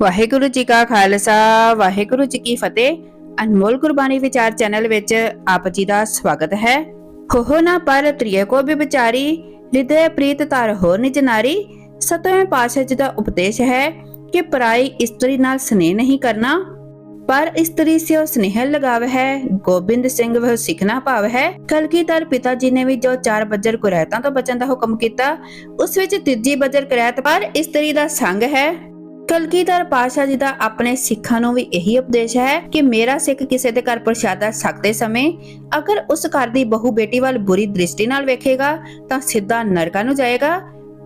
ਵਾਹਿਗੁਰੂ ਜੀ ਕਾ ਖਾਲਸਾ, ਵਾਹਿਗੁਰੂ ਜੀ ਕੀ ਫਤਿਹ। ਅਨਮੋਲ ਗੁਰਬਾਣੀ ਵਿਚਾਰ ਚੈਨਲ ਵਿੱਚ ਆਪ ਜੀ ਦਾ ਸਵਾਗਤ ਹੈ। ਹੋ ਨਾ ਪਰ ਤ੍ਰਿਏ ਕੋ ਵੀ ਵਿਚਾਰੀ ਹਿਰਦੇ ਪ੍ਰੀਤ ਧਰ ਹੋ ਨਿਜ ਨਾਰੀ। ਸਤਵੇਂ ਪਾਤਸ਼ਾਹ ਜੀ ਦਾ ਉਪਦੇਸ਼ ਹੈ ਕਿ ਪਰਾਈ ਇਸਤਰੀ ਨਾਲ ਸਨੇਹ ਨਹੀਂ ਕਰਨਾ। ਪਰ ਇਸਤਰੀ ਸੇ ਸਨੇਹ ਲਗਾਵ ਹੈ ਗੋਬਿੰਦ ਸਿੰਘ ਵਹ ਸਿੱਖਣਾ ਭਾਵ ਹੈ ਕਲਗੀਧਰ ਪਿਤਾ ਜੀ ਨੇ ਵੀ ਜੋ ਚਾਰ ਬੱਜਰ ਕੁਰੈਤਾਂ ਤੋਂ ਬਚਣ ਦਾ ਹੁਕਮ ਕੀਤਾ, ਉਸ ਵਿੱਚ ਤੀਜੀ ਬੱਜਰ ਕੁਰੈਤ ਪਰ ਇਸਤਰੀ ਦਾ ਸੰਗ ਹੈ। ਕਲਗੀਧਰ ਪਾਸ਼ਾ ਜੀ ਦਾ ਆਪਣੇ ਸਿੱਖਾਂ ਨੂੰ ਵੀ ਇਹੀ ਉਪਦੇਸ਼ ਹੈ ਕਿ ਮੇਰਾ ਸਿੱਖ ਕਿਸੇ ਦੇ ਘਰ ਪ੍ਰਸ਼ਾਦਾ ਛਕਦੇ ਸਮੇਂ ਅਗਰ ਉਸ ਘਰ ਦੀ ਬਹੂ ਬੇਟੀ ਵੱਲ ਬੁਰੀ ਦ੍ਰਿਸ਼ਟੀ ਨਾਲ ਵੇਖੇਗਾ ਤਾਂ ਸਿੱਧਾ ਨਰਕਾਂ ਨੂੰ ਜਾਏਗਾ।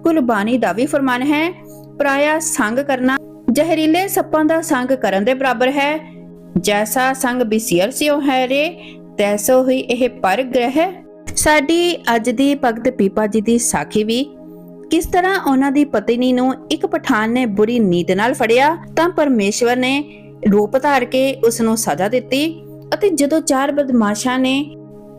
ਕੁਰਬਾਨੀ ਦਾ ਵੀ ਫਰਮਾਨ ਹੈ। ਪਰਾਇਆ ਸੰਗ ਕਰਨਾ, ਜ਼ਹਿਰੀਲੇ ਸੱਪਾਂ ਦਾ ਸੰਗ ਕਰਨ ਦੇ ਬਰਾਬਰ ਹੈ। ਜੈਸਾ ਸੰਗ ਬਿਸਿਰ ਸਿਓ ਹੈ ਰੇ, ਤੈਸੋ ਹੀ ਇਹ ਪਰ ਗ੍ਰਹਿ ਸਾਡੀ ਅੱਜ ਦੀ ਭਗਤ ਪੀਪਾ ਜੀ ਦੀ ਸਾਖੀ ਵੀ ਕਿਸ ਤਰ੍ਹਾਂ ਉਹਨਾਂ ਦੀ ਪਤਨੀ ਨੂੰ ਇੱਕ ਪਠਾਨ ਨੇ ਬੁਰੀ ਨੀਤ ਨਾਲ ਫੜਿਆ, ਤਾਂ ਪਰਮੇਸ਼ਵਰ ਨੇ ਰੂਪ ਧਾਰ ਕੇ ਉਸ ਨੂੰ ਸਜ਼ਾ ਦਿੱਤੀ ਅਤੇ ਜਦੋਂ ਚਾਰ ਬਦਮਾਸ਼ਾਂ ਨੇ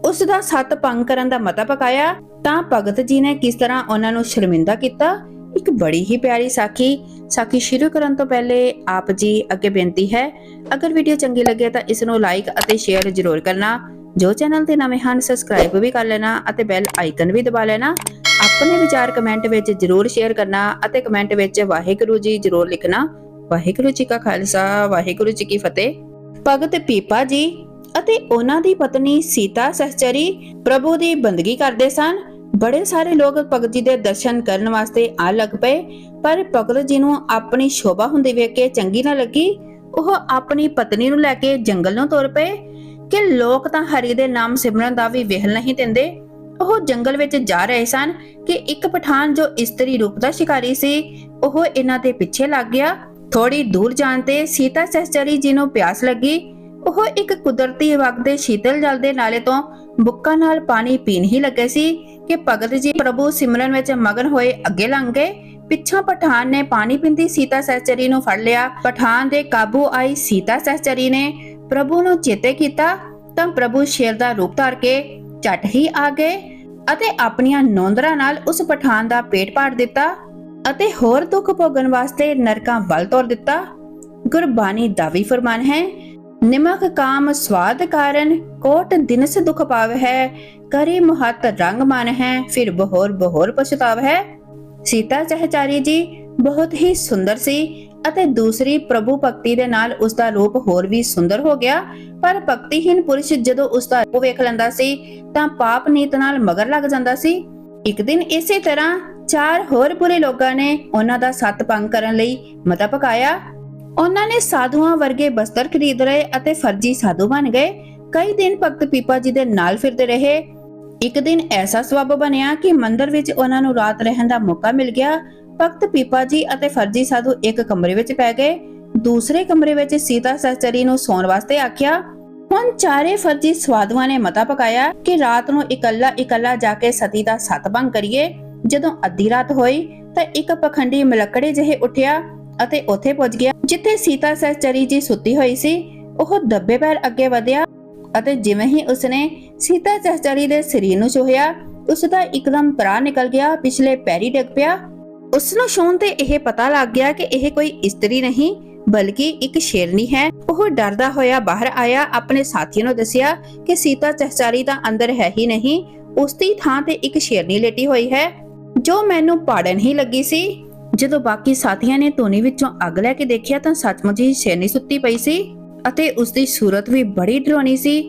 ਉਸ ਦਾ ਸੱਤ ਭੰਗ ਕਰਨ ਦਾ ਮਤਾ ਪਕਾਇਆ, ਤਾਂ ਭਗਤ ਜੀ ਨੇ ਕਿਸ ਤਰ੍ਹਾਂ ਉਹਨਾਂ ਨੂੰ ਸ਼ਰਮਿੰਦਾ ਕੀਤਾ? ਇੱਕ ਬੜੀ ਹੀ ਪਿਆਰੀ ਸਾਖੀ ਸਾਖੀ ਸ਼ੁਰੂ ਕਰਨ ਤੋਂ ਪਹਿਲੇ ਆਪ ਜੀ ਅੱਗੇ ਬੇਨਤੀ ਹੈ, ਅਗਰ ਵੀਡੀਓ ਚੰਗੀ ਲੱਗੇ ਤਾਂ ਇਸ ਨੂੰ ਲਾਈਕ ਅਤੇ ਸ਼ੇਅਰ ਜ਼ਰੂਰ ਕਰਨਾ, ਜੋ ਚੈਨਲ ਤੇ ਨਵੇਂ ਹਨ ਸਬਸਕ੍ਰਾਈਬ ਵੀ ਕਰ ਲੈਣਾ ਅਤੇ ਬੈਲ ਆਈਕਨ ਵੀ ਦਬਾ ਲੈਣਾ ਆਪਣੇ ਵਿਚਾਰ ਕਮੈਂਟ ਵਿੱਚ ਜ਼ਰੂਰ ਸ਼ੇਅਰ ਕਰਨਾ ਅਤੇ ਕਮੈਂਟ ਵਿੱਚ ਵਾਹਿਗੁਰੂ ਜੀ ਜ਼ਰੂਰ ਲਿਖਣਾ। ਵਾਹਿਗੁਰੂ ਜੀ ਕਾ ਖਾਲਸਾ, ਵਾਹਿਗੁਰੂ ਜੀ ਕੀ ਫਤਿਹ। ਭਗਤ ਪੀਪਾ ਜੀ ਅਤੇ ਉਹਨਾਂ ਦੀ ਪਤਨੀ ਸੀਤਾ ਸਹਚਰੀ ਪ੍ਰਭੂ ਦੀ ਬੰਦਗੀ ਕਰਦੇ ਸਨ। ਬੜੇ ਸਾਰੇ ਲੋਕ ਭਗਤ ਜੀ ਦੇ ਦਰਸ਼ਨ ਕਰਨ ਵਾਸਤੇ ਆ ਲੱਗ ਪਏ, ਪਰ ਭਗਤ ਜੀ ਨੂੰ ਆਪਣੀ ਸ਼ੋਭਾ ਹੁੰਦੀ ਵੇਖ ਕੇ ਚੰਗੀ ਨਾ ਲੱਗੀ। ਉਹ ਆਪਣੀ ਪਤਨੀ ਨੂੰ ਲੈ ਕੇ ਜੰਗਲ ਨੂੰ ਤੁਰ ਪਏ ਕਿ ਲੋਕ ਤਾਂ ਹਰੀ ਦੇ ਨਾਮ ਸਿਮਰਨ ਦਾ ਵੀ ਵਿਹਲ ਨਹੀਂ ਦਿੰਦੇ। ਉਹ ਜੰਗਲ ਵਿੱਚ ਜਾ ਰਹੇ ਸਨ ਕਿ ਇੱਕ ਪਠਾਨ ਜੋ ਇਸਤਰੀ ਰੂਪ ਦਾ ਸ਼ਿਕਾਰੀ ਸੀ, ਉਹ ਇਹਨਾਂ ਦੇ ਪਿੱਛੇ ਲੱਗ ਗਿਆ। ਥੋੜੀ ਦੂਰ ਜਾਣ ਤੇ ਸੀਤਾ ਸਹਚਰੀ ਜੀ ਨੂੰ ਪਿਆਸ ਲੱਗੀ। ਉਹ ਇੱਕ ਕੁਦਰਤੀ ਵਗਦੇ ਸ਼ੀਤਲ ਜਲ ਦੇ ਨਾਲੇ ਤੋਂ ਬੁੱਕਾ ਨਾਲ ਪਾਣੀ ਪੀਣ ਹੀ ਲੱਗੇ ਸੀ ਕਿ ਭਗਤ ਜੀ ਪ੍ਰਭੂ ਸਿਮਰਨ ਵਿੱਚ ਮਗਨ ਹੋਏ ਅੱਗੇ ਲੰਘ ਗਏ। ਪਿੱਛੋਂ ਪਠਾਨ ਨੇ ਪਾਣੀ ਪੀਂਦੀ ਸੀਤਾ ਸਹਚਰੀ ਨੂੰ ਫੜ ਲਿਆ। ਪਠਾਨ ਦੇ ਕਾਬੂ ਆਈ ਸੀਤਾ ਸਹਚਰੀ ਨੇ ਪ੍ਰਭੂ ਨੂੰ ਚੇਤੇ ਕੀਤਾ ਤਾਂ ਪ੍ਰਭੂ ਸ਼ੇਰ ਦਾ ਰੂਪ ਧਾਰ ਕੇ ਝਟ ਹੀ ਆ ਗਏ ਅਤੇ ਆਪਣੀਆਂ ਨੌਂਦਰਾਂ ਨਾਲ ਉਸ ਪਠਾਨ ਦਾ ਪੇਟ ਪਾੜ ਦਿੱਤਾ ਅਤੇ ਹੋਰ ਦੁੱਖ ਭੋਗਣ ਵਾਸਤੇ ਨਰਕਾਂ ਵੱਲ ਤੋਰ ਦਿੱਤਾ। ਗੁਰਬਾਣੀ ਦਾ ਵੀ ਫਰਮਾਨ ਹੈ, ਨਿਮਕ ਕਾਮ ਸਵਾਦ ਕਾਰਨ ਕੋਟ ਦਿਨਸ ਦੁਖ ਪਾਵ ਹੈ ਕਰੀ ਮਹਤ ਰੰਗ ਮਨ ਹੈ ਫਿਰ ਬਹੋਰ ਬਹੋਰ ਪਛਤਾਵ ਹੈ ਸੀਤਾ ਸਹਚਾਰੀ ਜੀ, ਬਹੁਤ ਹੀ ਸੁੰਦਰ ਸੀ ਅਤੇ ਦੂਸਰੀ ਪ੍ਰਭੂ ਭਗਤੀ ਦੇ ਨਾਲ ਉਸ ਦਾ ਰੂਪ ਹੋਰ ਵੀ ਸੁੰਦਰ ਹੋ ਗਿਆ। ਪਰ ਭਗਤੀਹੀਨ ਪੁਰਸ਼ ਜਦੋਂ ਉਸ ਦਾ ਰੂਪ ਵੇਖ ਲੈਂਦਾ ਸੀ, ਤਾਂ ਪਾਪ ਨੀਤ ਨਾਲ ਮਗਰ ਲੱਗ ਜਾਂਦਾ ਸੀ। ਇੱਕ ਦਿਨ ਇਸੇ ਤਰ੍ਹਾਂ ਚਾਰ ਹੋਰ ਬੁਰੇ ਲੋਕਾਂ ਨੇ ਉਹਨਾਂ ਦਾ ਸੱਤ ਭੰਗ ਕਰਨ ਲਈ ਮਤਾ ਪਕਾਇਆ। ਉਹਨਾਂ ਨੇ ਸਾਧੂਆਂ ਵਰਗੇ ਬਸਤਰ ਖਰੀਦ ਰਹੇ ਅਤੇ ਫਰਜ਼ੀ ਸਾਧੂ ਬਣ ਗਏ। ਕਈ ਦਿਨ ਭਗਤ ਪੀਪਾ ਜੀ ਦੇ ਨਾਲ ਫਿਰਦੇ ਰਹੇ। ਇੱਕ ਦਿਨ ਐਸਾ ਸਬਬ ਬਣਿਆ ਕਿ ਮੰਦਰ ਵਿੱਚ ਉਹਨਾਂ ਨੂੰ ਰਾਤ ਰਹਿਣ ਦਾ ਮੌਕਾ ਮਿਲ ਗਿਆ। ਭਗਤ ਪੀਪਾ ਜੀ ਅਤੇ ਫਰਜ਼ੀ ਸਾਧੂ ਇੱਕ ਕਮਰੇ ਵਿੱਚ ਪੈ ਗਏ। ਦੂਸਰੇ ਕਮਰੇ ਵਿੱਚ ਸੀਤਾ ਸਹਚਰੀ ਨੂੰ ਸੌਣ ਵਾਸਤੇ ਆਖਿਆ, ਹੁਣ ਚਾਰੇ ਫਰਜ਼ੀ ਸਵਾਦੂਆਂ ਨੇ ਮਤਾ ਪਕਾਇਆ ਕਿ ਰਾਤ ਨੂੰ ਇਕੱਲਾ ਇਕੱਲਾ ਜਾ ਕੇ ਸਤੀ ਦਾ ਸਤਭੰਗ ਕਰੀਏ। ਜਦੋਂ ਅੱਧੀ ਰਾਤ ਹੋਈ ਤਾਂ ਇੱਕ ਪਖੰਡੀ ਮਲਕੜੇ ਜਿਹੇ ਉੱਠਿਆ ਅਤੇ ਉੱਥੇ ਪਹੁੰਚ ਗਿਆ, ਜਿੱਥੇ ਸੀਤਾ ਸਹਚਰੀ ਜੀ ਸੁੱਤੀ ਹੋਈ ਸੀ। ਉਹ ਦੱਬੇ ਪੈਰ ਅੱਗੇ ਵਧਿਆ ਅਤੇ ਜਿਵੇਂ ਹੀ ਉਸਨੇ ਸੀਤਾ ਸਹਚਰੀ ਦੇ ਸਰੀਰ ਨੂੰ ਛੂਹਿਆ ਉਸ ਦਾ ਇੱਕਦਮ ਪ੍ਰਾਣ ਨਿਕਲ ਗਿਆ, ਪਿਛਲੇ ਪੈਰੀ ਡਿੱਗ ਪਿਆ। ਉਸ ਨੂੰ ਛੂਹਣ ਤੇ ਇਹ ਪਤਾ ਲੱਗ ਗਿਆ ਕਿ ਇਹ ਕੋਈ ਇਸਤਰੀ ਨਹੀਂ, ਬਲਕਿ ਇੱਕ ਸ਼ੇਰਨੀ ਹੈ। ਉਹ ਡਰਦਾ ਹੋਇਆ ਬਾਹਰ ਆਇਆ, ਆਪਣੇ ਸਾਥੀਆਂ ਨੂੰ ਦੱਸਿਆ ਕਿ ਸੀਤਾ ਸਹਚਾਰੀ ਤਾਂ ਅੰਦਰ ਹੈ ਹੀ ਨਹੀਂ ਉਸ ਦੀ ਥਾਂ ਤੇ ਇੱਕ ਸ਼ੇਰਨੀ ਲੇਟੀ ਹੋਈ ਹੈ, ਜੋ ਮੈਨੂੰ ਪਾੜਨ ਹੀ ਲੱਗੀ ਸੀ। ਜਦੋਂ ਬਾਕੀ ਸਾਥੀਆਂ ਨੇ ਧੋਨੀ ਵਿੱਚੋਂ ਅੱਗ ਲੈ ਕੇ ਦੇਖਿਆ ਤਾਂ ਸੱਚਮੁੱਚ ਹੀ ਸ਼ੇਰਨੀ ਸੁੱਤੀ ਪਈ ਸੀ, ਅਤੇ ਉਸ ਦੀ ਸੂਰਤ ਵੀ ਬੜੀ ਡਰਾਉਣੀ ਸੀ।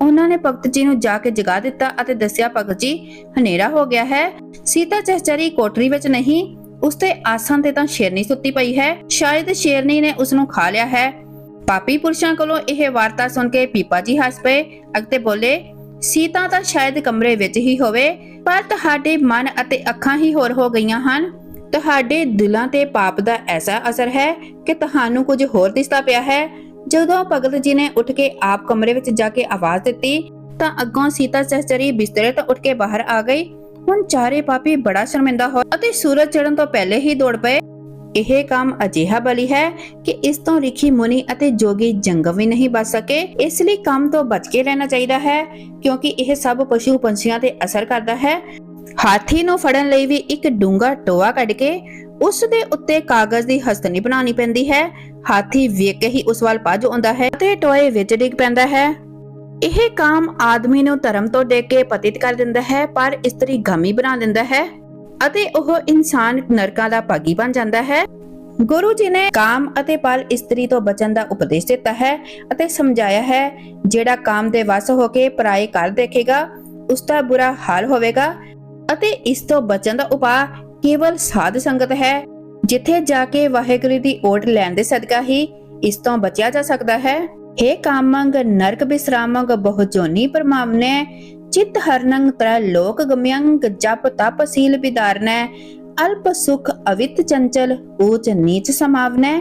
ਉਹਨਾਂ ਨੇ ਭਗਤ ਜੀ ਨੂੰ ਜਾ ਕੇ ਜਗਾ ਦਿੱਤਾ ਅਤੇ ਦੱਸਿਆ, ਭਗਤ ਜੀ, ਹਨੇਰਾ ਹੋ ਗਿਆ ਹੈ। ਸੀਤਾ ਚਹਚਰੀ ਕੋਟਰੀ ਵਿੱਚ ਨਹੀਂ ਉਸ ਤੇ ਆਸਾਂ ਤੇ ਤਾਂ ਸ਼ੇਰਨੀ ਸੁੱਤੀ ਪਈ ਹੈ। ਸ਼ਾਇਦ ਸ਼ੇਰਨੀ ਨੇ ਉਸ ਨੂੰ ਖਾ ਲਿਆ ਹੈ। ਪਾਪੀ ਪੁਰਸ਼ਾਂ ਕੋਲੋਂ ਇਹ ਵਾਰਤਾ ਸੁਣ ਕੇ ਪੀਪਾ ਜੀ ਹੱਸ ਪਏ ਅਗਤੇ ਬੋਲੇ, ਸੀਤਾ ਤਾਂ ਸ਼ਾਇਦ ਕਮਰੇ ਵਿੱਚ ਹੀ ਹੋਵੇ, ਪਰ ਤੁਹਾਡੇ ਮਨ ਅਤੇ ਅੱਖਾਂ ਹੀ ਹੋਰ ਹੋ ਗਈਆਂ ਹਨ। ਤੁਹਾਡੇ ਦਿਲਾਂ ਤੇ ਪਾਪ ਦਾ ਐਸਾ ਅਸਰ ਹੈ ਕਿ ਤੁਹਾਨੂੰ ਕੁਝ ਹੋਰ ਦਿਸਦਾ ਪਿਆ ਹੈ। ਜਦੋਂ ਭਗਤ ਜੀ ਨੇ ਉੱਠ ਕੇ ਆਪ ਕਮਰੇ ਵਿੱਚ ਜਾ ਕੇ ਆਵਾਜ਼ ਦਿੱਤੀ, ਤਾਂ ਅੱਗੋਂ ਸੀਤਾ ਸਹਚਰੀ ਬਿਸਤਰੇ ਤੋਂ ਉੱਠ ਕੇ ਬਾਹਰ ਆ ਗਈ। ਹੁਣ ਚਾਰੇ ਪਾਪੀ ਬੜਾ ਸ਼ਰਮਿੰਦਾ ਹੋਏ ਅਤੇ ਸੂਰਜ ਚੜ੍ਹਨ ਤੋਂ ਪਹਿਲੇ ਹੀ ਦੌੜ ਪਏ। ਇਹ ਕੰਮ ਅਜਿਹਾ ਬਲੀ ਹੈ ਕਿ ਇਸ ਤੋਂ ਰਿਖੀ ਮੁਨੀ ਅਤੇ ਜੋਗੀ ਜੰਗਮ ਵੀ ਨਹੀਂ ਬਚ ਸਕੇ। ਇਸ ਲਈ ਕੰਮ ਤੋਂ ਬਚ ਕੇ ਰਹਿਣਾ ਚਾਹੀਦਾ ਹੈ, ਕਿਉਂਕਿ ਇਹ ਸਭ ਪਸ਼ੂ ਪੰਛੀਆਂ ਤੇ ਅਸਰ ਕਰਦਾ ਹੈ। ਹਾਥੀ ਨੂੰ ਫੜਨ ਲਈ ਵੀ ਇੱਕ ਡੂੰਗਾ ਟੋਆ ਕੱਢ ਕੇ ਉਸ ਦੇ ਉੱਤੇ ਕਾਗਜ਼ ਦੀ ਹਸਤਨੀ ਬਣਾਉਣੀ ਪੈਂਦੀ ਹੈ। ਹਾਥੀ ਵੇਖ ਕੇ ਹੀ ਉਸ ਵੱਲ ਭੱਜ ਆਉਂਦਾ ਹੈ ਤੇ ਟੋਏ ਵਿੱਚ ਡਿੱਗ ਪੈਂਦਾ ਹੈ। ਇਹ ਕੰਮ ਆਦਮੀ ਨੂੰ ਧਰਮ ਤੋਂ ਡੇਕ ਕੇ ਪਤਿਤ ਕਰ ਦਿੰਦਾ ਹੈ, ਪਰ ਇਸਤਰੀ ਗਮੀ ਬਣਾ ਦਿੰਦਾ ਹੈ ਅਤੇ ਉਹ ਇਨਸਾਨ ਨਰਕਾਂ ਦਾ ਭਾਗੀ ਬਣ ਜਾਂਦਾ ਹੈ। ਗੁਰੂ ਜੀ ਨੇ ਕਾਮ ਅਤੇ ਪਲ ਇਸਤਰੀ ਤੋਂ ਬਚਣ ਦਾ ਉਪਦੇਸ਼ ਦਿੱਤਾ ਹੈ ਅਤੇ ਸਮਝਾਇਆ ਹੈ, ਜਿਹੜਾ ਕਾਮ ਦੇ ਵਸ ਹੋ ਕੇ ਪਰਾਏ ਕਰ ਦੇਖੇਗਾ, ਉਸ ਦਾ ਬੁਰਾ ਹਾਲ ਹੋਵੇਗਾ ਅਤੇ ਇਸ ਤੋਂ ਬਚਣ ਦਾ ਉਪਾਅ ਕੇਵਲ ਸਾਧ ਸੰਗਤ ਹੈ। ਜਿੱਥੇ ਜਾ ਕੇ ਵਾਹਿਗੁਰੂ ਦੀ ਓਟ ਲੈਣ ਦੇ ਸਦਕਾ ਹੀ ਇਸ ਤੋਂ ਬਚਿਆ ਜਾ ਸਕਦਾ ਹੈ। हे ਕਾਮੰਗ ਨਰਕ ਬਿਸਰਾਮੰਗ ਬਹੁ ਜੋਨੀ ਪਰਮਾਵਨੇ ਚਿਤ ਹਰਨੰਗ ਤ੍ਰੈ ਲੋਕ ਗਮਯੰਗ ਜਪ ਤਪ ਸੀਲ ਵਿਦਾਰਨੈ ਅਲਪ ਸੁਖ ਅਵਿਤ ਚੰਚਲ ਊਚ ਨੀਚ ਸਮਾਵਨੈ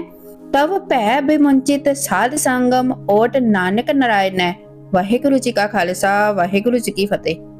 ਤਵ ਭੈ ਬਿਮੁੰਚਿਤ ਸਾਧ ਸੰਗਮ ਓਟ ਨਾਨਕ ਨਰਾਇਣੈ ਵਾਹਿਗੁਰੂ ਜੀ ਕਾ ਖਾਲਸਾ ਵਾਹਿਗੁਰੂ ਜੀ ਕੀ ਫਤਿਹ